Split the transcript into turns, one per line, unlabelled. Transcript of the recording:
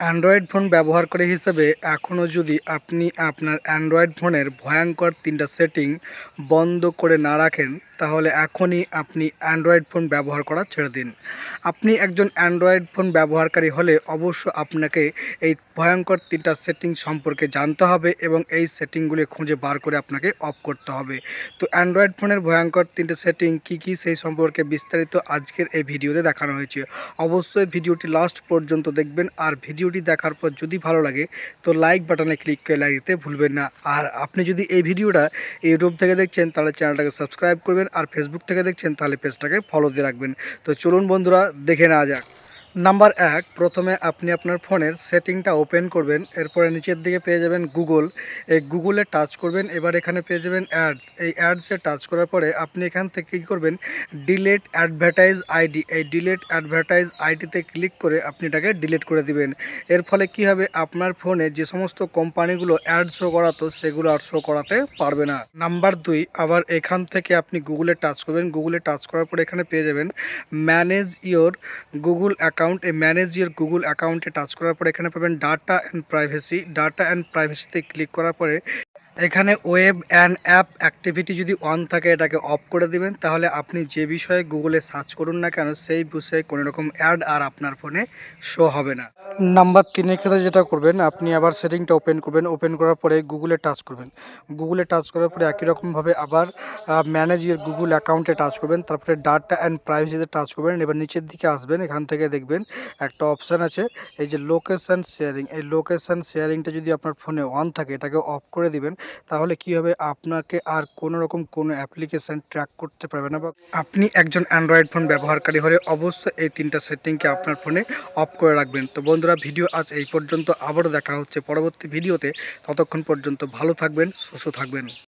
Android phone ব্যবহারকারী হিসেবে এখনও যদি আপনি আপনার অ্যান্ড্রয়েড ফোনের ভয়ঙ্কর তিনটা সেটিং বন্ধ করে না রাখেন তাহলে এখনই আপনি অ্যান্ড্রয়েড ফোন ব্যবহার করা ছেড়ে দিন। আপনি একজন অ্যান্ড্রয়েড ফোন ব্যবহারকারী হলে অবশ্য আপনাকে এই ভয়ঙ্কর তিনটা সেটিং সম্পর্কে জানতে হবে এবং এই সেটিংগুলি খুঁজে বার করে আপনাকে অফ করতে হবে। তো অ্যান্ড্রয়েড ফোনের ভয়ঙ্কর তিনটে সেটিং কী কী সেই সম্পর্কে বিস্তারিত আজকের এই ভিডিওতে দেখানো হয়েছে। অবশ্যই ভিডিওটি লাস্ট পর্যন্ত দেখবেন আর ভিডিওটি দেখার পর যদি ভালো লাগে তো লাইক বাটনে ক্লিক করে লাইক দিতে ভুলবেন না। আর আপনি যদি এই ভিডিওটা ইউটিউব থেকে দেখছেন তাহলে চ্যানেলটাকে সাবস্ক্রাইব করবেন আর ফেসবুক থেকে দেখছেন তাহলে পেজটাকে ফলো দিয়ে রাখবেন। তো চলুন বন্ধুরা, দেখে নেওয়া যাক। নাম্বার এক, প্রথমে আপনি আপনার ফোনের সেটিংটা ওপেন করবেন, এরপরে নিচের দিকে পেয়ে যাবেন গুগল। এই গুগলে টাচ করবেন, এবার এখানে পেয়ে যাবেন অ্যাডস। এই অ্যাডসে টাচ করার পরে আপনি এখান থেকে কী করবেন, ডিলেট অ্যাডভার্টাইজ আইডি। এই ডিলেট অ্যাডভার্টাইজ আইডিতে ক্লিক করে আপনি এটাকে ডিলিট করে দিবেন। এর ফলে কি হবে, আপনার ফোনে যে সমস্ত কোম্পানিগুলো অ্যাড শো করাতো, সেগুলো আর শো করাতে পারবে না। নাম্বার দুই, আবার এখান থেকে আপনি গুগলে টাচ করবেন। গুগলে টাচ করার পরে এখানে পেয়ে যাবেন, ম্যানেজ ইওর গুগল অ্যাকাউন্ট এই ম্যানেজ ইয়ার গুগল অ্যাকাউন্টে টাচ করার পরে এখানে পাবেন data and privacy. Data and প্রাইভেসিতে click করার পরে এখানে ওয়েব অ্যান্ড অ্যাপ অ্যাক্টিভিটি যদি অন থাকে, এটাকে অফ করে দিবেন। তাহলে আপনি যে বিষয়ে গুগলে সার্চ করুন না কেন, সেই বিষয়ে কোনো রকম অ্যাড আর আপনার ফোনে শো হবে না। নাম্বার তিনের ক্ষেত্রে যেটা করবেন, আপনি আবার সেটিংটা ওপেন করবেন। ওপেন করার পরে গুগলে টাচ করবেন। গুগলে টাচ করার পরে একই রকমভাবে আবার ম্যানেজ ইউর গুগল অ্যাকাউন্টে টাচ করবেন। তারপরে ডাটা অ্যান্ড প্রাইভেসিতে টাচ করবেন। এবার নিচের দিকে আসবেন। এখান থেকে দেখবেন একটা অপশান আছে। এই যে লোকেশান শেয়ারিং। এই লোকেশান শেয়ারিংটা যদি আপনার ফোনে অন থাকে, এটাকে অফ করে দিবেন। তাহলে কি হবে? আপনাকে আর কোনো রকম কোনো অ্যাপ্লিকেশান ট্র্যাক করতে পারবে না বা আপনি একজন অ্যান্ড্রয়েড ফোন ব্যবহারকারী হলে অবশ্যই এই তিনটা সেটিংকে আপনার ফোনে অফ করে রাখবেন। তো বন্ধুরা ভিডিও আজ এই পর্যন্ত। আবারও দেখা হচ্ছে পরবর্তী ভিডিওতে ততক্ষণ পর্যন্ত ভালো থাকবেন, সুস্থ থাকবেন।